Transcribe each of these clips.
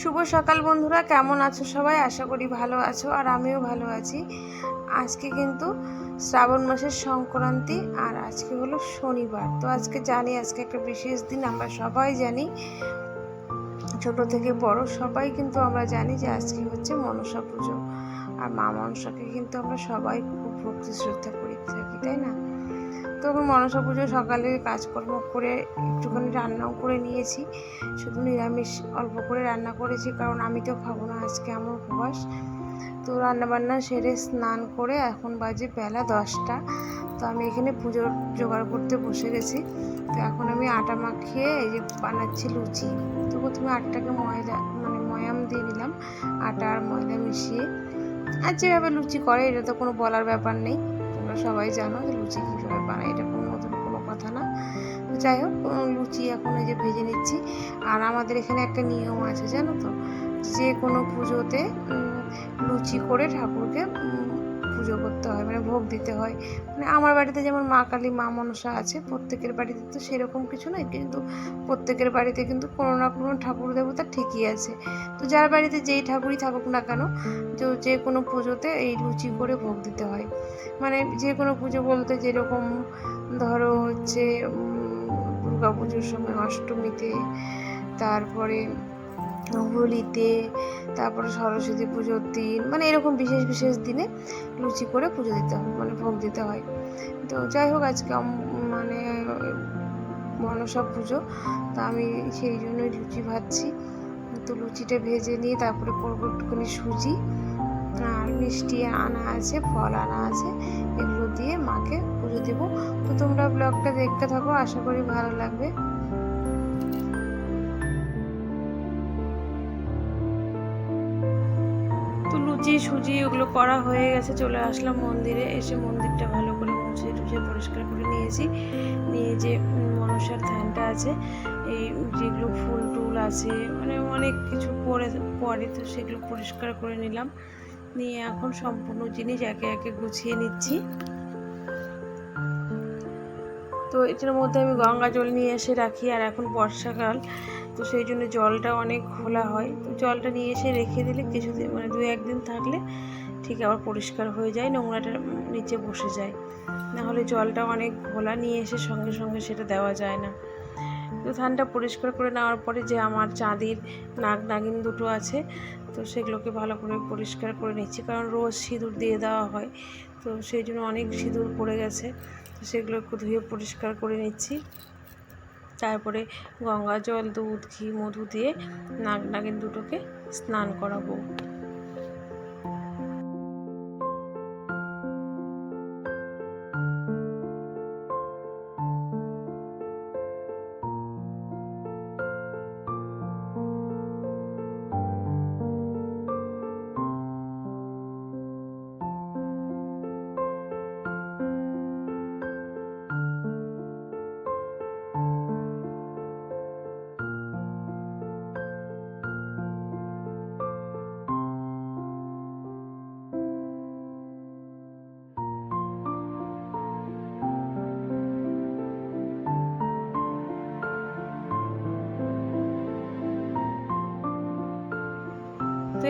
শুভ সকাল বন্ধুরা, কেমন আছো সবাই? আশা করি ভালো আছো আর আমিও ভালো আছি। আজকে কিন্তু শ্রাবণ মাসের সংক্রান্তি আর আজকে হলো শনিবার। তো আজকে জানি, আজকে একটা বিশেষ দিন, আমরা সবাই জানি, ছোট থেকে বড় সবাই কিন্তু আমরা জানি যে আজকে হচ্ছে মনসা পুজো। আর মা মনসাকে কিন্তু আমরা সবাই খুব ভক্তি শ্রদ্ধা করে থাকি, তাই না? তখন মনসা পুজো সকালে কাজকর্ম করে একটুখানি রান্নাও করে নিয়েছি। শুধু নিরামিষ অল্প করে রান্না করেছি, কারণ আমি তো খাব না আজকে আমার উপবাস। তো রান্নাবান্না সেরে স্নান করে এখন বাজে বেলা দশটা। তো আমি এখানে পুজোর জোগাড় করতে বসে গেছি। তো এখন আমি আটা মাখিয়ে এই যে বানাচ্ছি লুচি। তো প্রথমে আটটাকে ময়দা মানে ময়াম দিয়ে নিলাম আটা আর ময়দা মিশিয়ে। আর যেভাবে লুচি করে, এটা তো কোনো বলার ব্যাপার নেই। সবাই জানো যে লুচি কীভাবে বানায়, এটা কোনো নতুন কোনো কথা না। যাই হোক লুচি এখন এই যে ভেজে নিচ্ছি। আর আমাদের এখানে একটা নিয়ম আছে, জানো তো? যে কোনো পুজোতে লুচি করে ঠাকুরকে পুজো করতে হয় মানে ভোগ দিতে হয়। মানে আমার বাড়িতে যেমন মা কালী, মা মনসা আছে, প্রত্যেকের বাড়িতে তো সেরকম কিছু নয় কিন্তু প্রত্যেকের বাড়িতে কিন্তু কোনো না কোনো ঠাকুর দেবতা ঠিকই আছে। তো যার বাড়িতে যেই ঠাকুরই থাকুক না কেন, তো যে কোনো পুজোতে এই লুচি করে ভোগ দিতে হয়। মানে যে কোনো পুজো বলতে যেরকম ধরো হচ্ছে দুর্গা পুজোর সময় অষ্টমীতে, তারপরে হোলিতে তারপরে সরস্বতী পুজোর দিন মানে এরকম বিশেষ বিশেষ দিনে লুচি করে পুজো দিতে হয় মানে ভোগ দিতে হয়। তো যাই হোক, আজকে মানে মনসা পুজো, তো আমি সেই জন্যই লুচি ভাজছি। তো লুচিটা ভেজে নিয়ে তারপরে করব একটুখানি সুজি, আর মিষ্টি আনা আছে, ফল আনা আছে, এগুলো দিয়ে মাকে পুজো দেবো। তো তোমরা ব্লগটা দেখতে থাকো, আশা করি ভালো লাগবে। লুচি সুজি ওগুলো করা হয়ে গেছে, চলে আসলাম মন্দিরে। এসে মন্দিরটা ভালো করে মুছে টুছে পরিষ্কার করে নিয়েছি। নিয়ে যে মনসার ধ্যানটা আছে, এই যেগুলো ফুল টুল আছে মানে অনেক কিছু পরে পরে তো সেগুলো পরিষ্কার করে নিলাম। নিয়ে এখন সম্পূর্ণ জিনিস একে একে গুছিয়ে নিচ্ছি। তো এটার মধ্যে আমি গঙ্গা জল নিয়ে এসে রাখি। আর এখন বর্ষাকাল। তো সেই জন্য জলটা অনেক ঘোলা হয়। তো জলটা নিয়ে এসে রেখে দিলে কিছুদিন মানে দু একদিন থাকলে ঠিক আবার পরিষ্কার হয়ে যায়, নোংরাটা নিচে বসে যায়। নাহলে জলটা অনেক ঘোলা নিয়ে এসে সঙ্গে সঙ্গে সেটা দেওয়া যায় না। তো ধানটা পরিষ্কার করে নেওয়ার পরে যে আমার চাঁদির নাগ নাগিন দুটো আছে, তো সেগুলোকে ভালো করে পরিষ্কার করে নিচ্ছি। কারণ রোজ সিঁদুর দিয়ে দেওয়া হয়, তো সেই জন্য অনেক সিঁদুর পড়ে গেছে। সেগুলো একটু ধুয়ে পরিষ্কার করে নিচ্ছি। তারপরে গঙ্গা জল দুধ ঘি মধু দিয়ে নাগ নাগিন দুটোকে স্নান করাবো।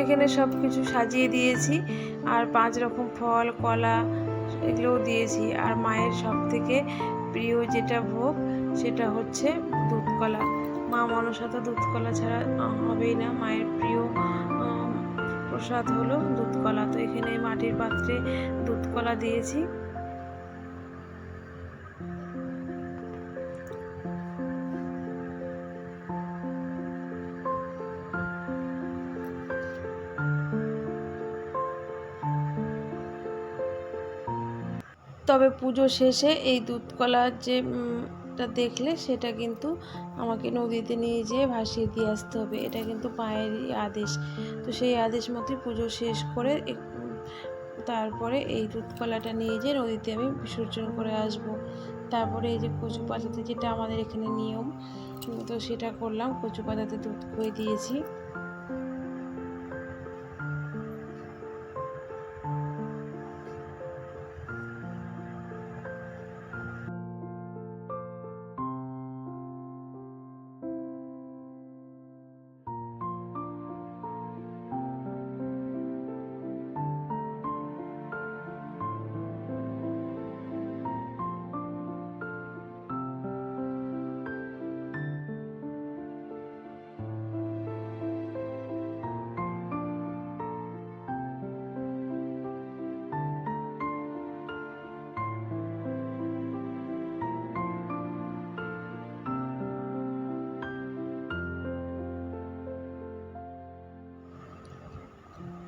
এখানে সব কিছু সাজিয়ে দিয়েছি। আর পাঁচ রকম ফল, কলা এগুলোও দিয়েছি। আর মায়ের সব থেকে প্রিয় যেটা ভোগ, সেটা হচ্ছে দুধ কলা মা মনসা তো দুধ কলা ছাড়া হবেই না। মায়ের প্রিয় প্রসাদ হলো দুধ কলা তো এখানে মাটির পাত্রে দুধ কলা দিয়েছি। তবে পুজো শেষে এই দুধ কলার যে দেখলে সেটা কিন্তু আমাকে নদীতে নিয়ে যেয়ে ভাসিয়ে দিয়ে আসতে হবে। এটা কিন্তু মায়েরই আদেশ। তো সেই আদেশ মতোই পুজো শেষ করে তারপরে এই দুধ কলাটা নিয়ে যেয়ে নদীতে আমি বিসর্জন করে আসব। তারপরে এই যে কচু পাতাতে যেটা আমাদের এখানে নিয়ম তো সেটা করলাম। কচু পাতাতে দুধ খুয়ে দিয়েছি।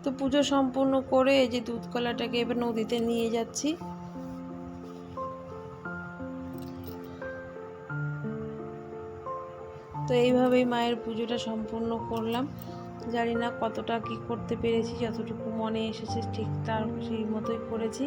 তো পুজো সম্পূর্ণ করে এই যে দুধ কলাটাকে এবার নদীতে নিয়ে যাচ্ছি। তো এইভাবেই মায়ের পুজোটা সম্পূর্ণ করলাম। জানি না কতটা কি করতে পেরেছি, যতটুকু মনে এসেছে ঠিক তার সেই মতোই করেছি।